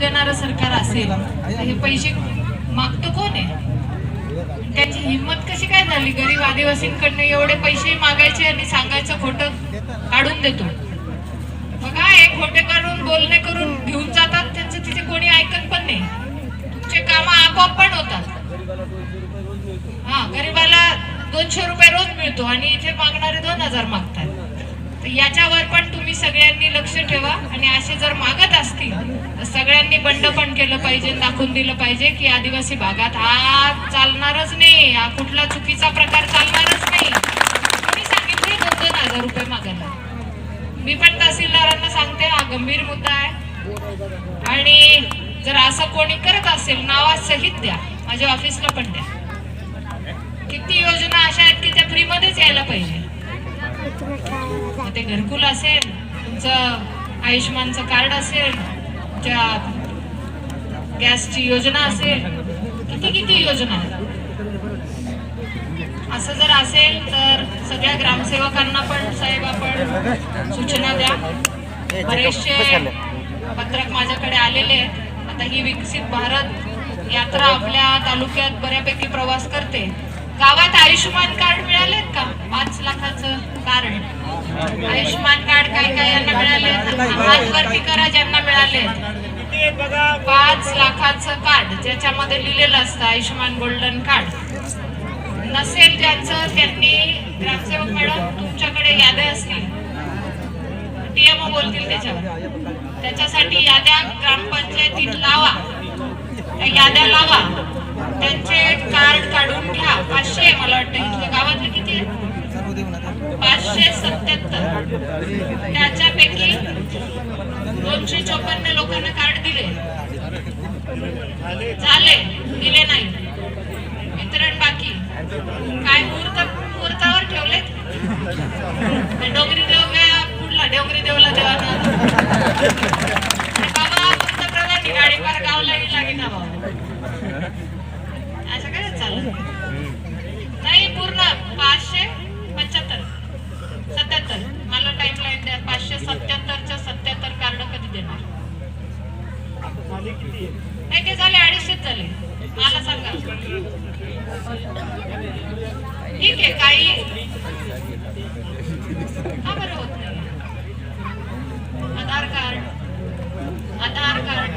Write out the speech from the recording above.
देणारं सरकार असेल तर हे पैसे मागतो कोण आहे? त्याची हिंमत कशी काय झाली? गरीब आदिवासींकडनं एवढे पैसे मागायचे आणि सांगायचं खोटं काढून देतो. मग काय खोटे काढून बोलणे करून घेऊन जातात त्यांचं तिथे कोणी ऐकत पण नाही. तुमचे काम आपोआप पण होतात. हा गरीबाला दोनशे रुपये रोज मिळतो आणि इथे मागणारे दोन हजार मागतात. तर याच्यावर पण तुम्ही सगळ्यांनी लक्ष ठेवा आणि असे जर मागत असतील तर सगळ्यांनी बंड पण केलं पाहिजे दाखवून दिलं पाहिजे की आदिवासी भागात हा चालणारच नाही हा कुठला चुकीचा प्रकार चालणारच नाही. कोणी सांगितले दोन दोन हजार रुपये मागायला. मी पण तहसीलदारांना सांगते हा गंभीर मुद्दा आहे. आणि जर असं कोणी करत असेल नावासहित द्या माझ्या ऑफिसला पण द्या. किती योजना अशा आहेत की त्या फ्रीमध्येच यायला पाहिजे. ते घरकुल असेल तुमचं आयुष्यमानचं कार्ड असेल तुमच्या गॅसची योजना असेल किती किती योजना असं जर असेल तर सगळ्या ग्रामसेवकांना पण साहेब आपण सूचना द्या. बरेचसे पत्रक माझ्याकडे आलेले आहेत. आता ही विकसित भारत यात्रा आपल्या तालुक्यात बऱ्यापैकी प्रवास करते. गावात आयुष्यमान कार्ड मिळालेत का? पाच लाखाचं कार्ड. आयुष्यमान कार्ड काय काय यांना मिळाले हात वरती करा ज्यांना मिळाले पाच लाखाचं कार्ड ज्याच्यामध्ये लिहिलेलं असतं आयुष्यमान गोल्डन कार्ड. नसेल ज्यांचं त्यांनी ग्रामसेवक मॅडम तुमच्याकडे याद्या असतील. टीएमओ बोलतील त्याच्यावर. त्याच्यासाठी याद्या ग्रामपंचायतीत लावा. त्या याद्या लावा. त्यांचे कार्ड काढून घ्या. पाचशे मला वाटतं. इथल्या गावातले किती? आहे? पाचशे सत्याहत्तर. त्याच्यापैकी दोनशे चोपन्न लोकांना कार्ड दिले. झाले. दिले नाही. वितरण बाकी. काय मुहूर्त? नाही पूर्ण पाचशे पंच्याहत्तर. सत्याहत्तर. मला टाइम लाईन द्या पाचशे सत्याहत्तरच्या सत्याहत्तर कार्ड कधी देणार? नाही ते झाले अडीचशेच झाले. मला सांगा. ठीक आहे काही का बरं होत नाही? आधार कार्ड आधार कार्ड